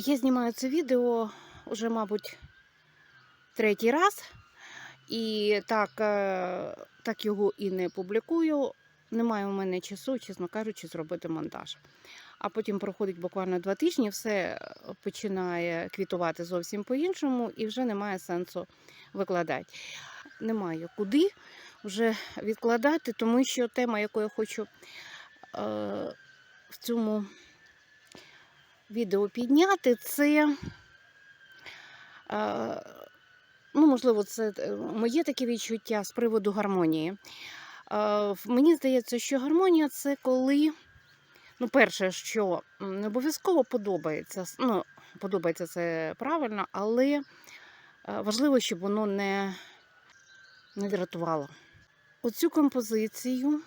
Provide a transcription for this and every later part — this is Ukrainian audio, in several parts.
Я знімаю це відео вже, мабуть, третій раз, і так, е, так його і не публікую. Немає у мене часу, чесно кажучи, зробити монтаж. А потім проходить буквально два тижні, все починає квітувати зовсім по-іншому, і вже немає сенсу викладати. Немає куди вже відкладати, тому що тема, яку я хочу е, в цьому відео підняти, це, е, ну, можливо, це е, моє таке відчуття з приводу гармонії. Е, Мені здається, що гармонія це коли, ну, перше, що не обов'язково подобається, ну, подобається це правильно, але важливо, щоб воно не, не дратувало. Оцю композицію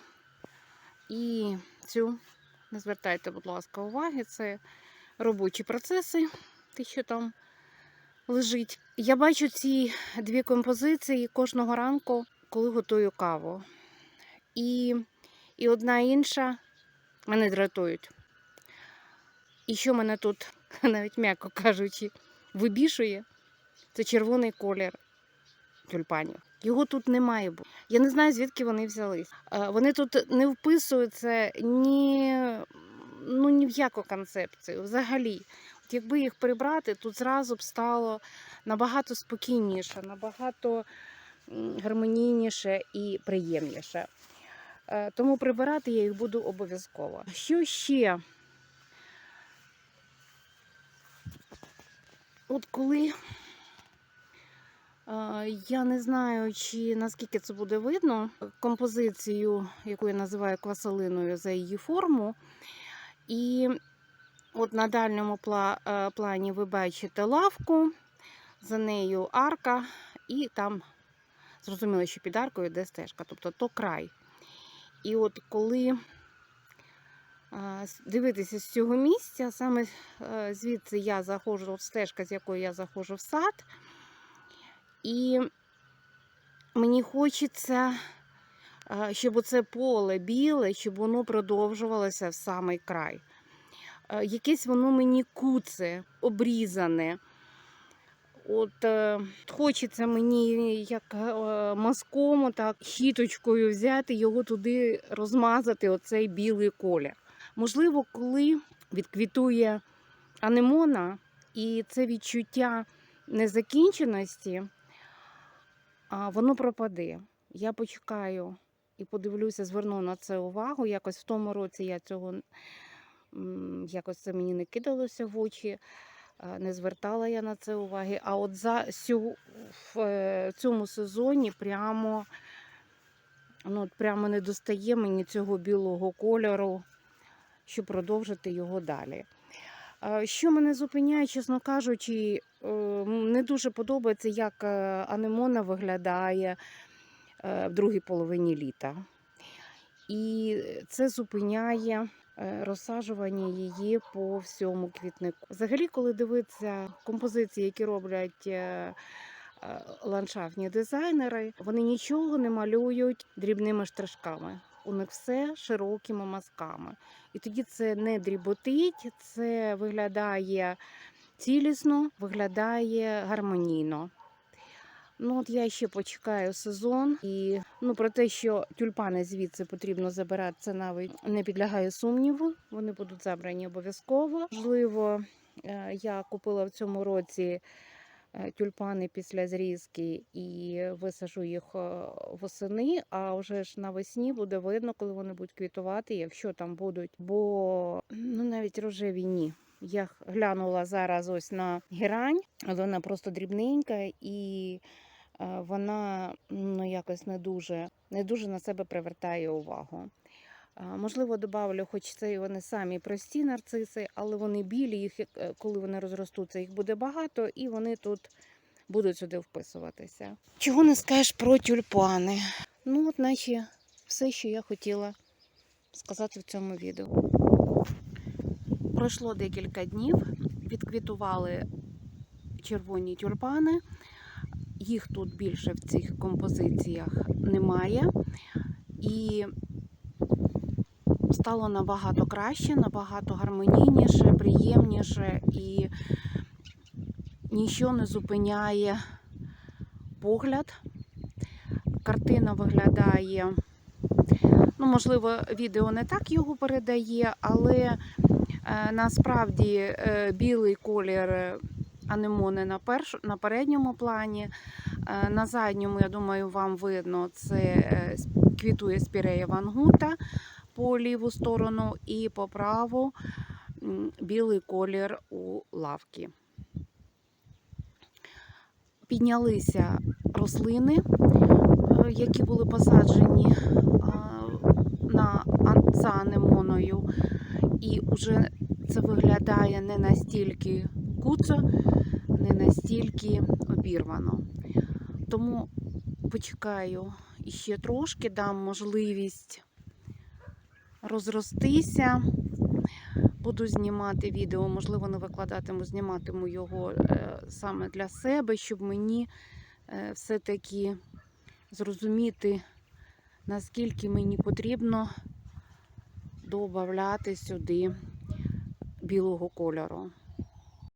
і цю, не звертайте, будь ласка, уваги, це робочі процеси, те, що там лежить. Я бачу ці дві композиції кожного ранку, коли готую каву. І, і одна і інша мене дратують. І що мене тут, навіть м'яко кажучи, вибішує, це червоний колір тюльпанів. Його тут не має бути. Я не знаю, звідки вони взялись. Е, Вони тут не вписуються ні, ну, ні в яку концепцію. Взагалі. От якби їх прибрати, тут зразу б стало набагато спокійніше, набагато гармонійніше і приємніше. Е, Тому прибирати я їх буду обов'язково. Що ще? От коли Е, Я не знаю, чи наскільки це буде видно. Композицію, яку я називаю квасолиною за її форму. І от на дальньому е, плані ви бачите лавку, за нею арка, і там зрозуміло, що під аркою йде стежка, тобто то край. І от коли е, дивитися з цього місця, саме е, звідси я заходжу, стежка, з якої я заходжу в сад. І мені хочеться, щоб оце поле біле, щоб воно продовжувалося в самий край. Е, Якесь воно мені куце, обрізане. От е, хочеться мені як е, мазком, так щіточкою взяти, його туди розмазати, оцей білий колір. Можливо, коли відквітує анемона і це відчуття незакінченості, воно пропаде. Я почекаю і подивлюся, зверну на це увагу. Якось в тому році я цього якось це мені не кидалося в очі, е, не звертала я на це уваги. А от за сю- в е, цьому сезоні прямо, ну, прямо не достає мені цього білого кольору, щоб продовжити його далі. Е, Що мене зупиняє, чесно кажучи, не дуже подобається, як анемона виглядає в другій половині літа. І це зупиняє е, розсаджування її по всьому квітнику. Взагалі, коли дивитися композиції, які роблять е, е, ландшафтні дизайнери, вони нічого не малюють дрібними штришками. У них все широкими мазками. І тоді це не дріботить, це виглядає цілісно, виглядає гармонійно. Ну, от я ще почекаю сезон, і ну про те, що тюльпани звідси потрібно забирати, це навіть не підлягає сумніву. Вони будуть забрані обов'язково. Можливо, е, я купила в цьому році е, тюльпани після зрізки і висажу їх е, восени. А вже ж навесні буде видно, коли вони будуть квітувати, якщо там будуть. Бо ну навіть рожеві ні. Я глянула зараз ось на герань, вона просто дрібненька і вона ну, якось не дуже, не дуже на себе привертає увагу. Можливо, добавлю, хоч це і вони самі прості нарциси, але вони білі, їх, е, коли вони розростуться, їх буде багато, і вони тут будуть сюди вписуватися. Чого не скажеш про тюльпани? Ну, от наче все, що я хотіла сказати в цьому відео. Пройшло декілька днів, відквітували червоні тюльпани. Їх тут більше в цих композиціях немає. І стало набагато краще, набагато гармонійніше, приємніше і нічого не зупиняє погляд. Картина виглядає, ну, можливо, відео не так його передає, але е, насправді е, білий колір анемони на, перш, на передньому плані. Е, на задньому, я думаю, вам видно, це е, квітує спірея вангута по ліву сторону і по праву білий колір у лавки. Піднялися рослини, е, які були посаджені на, ан- анемоною, і вже це виглядає не настільки куцо, не настільки обірвано. Тому почекаю іще трошки, дам можливість розростися. Буду знімати відео, можливо, не викладатиму, зніматиму його е, саме для себе, щоб мені е, все-таки зрозуміти, наскільки мені потрібно додати сюди білого кольору.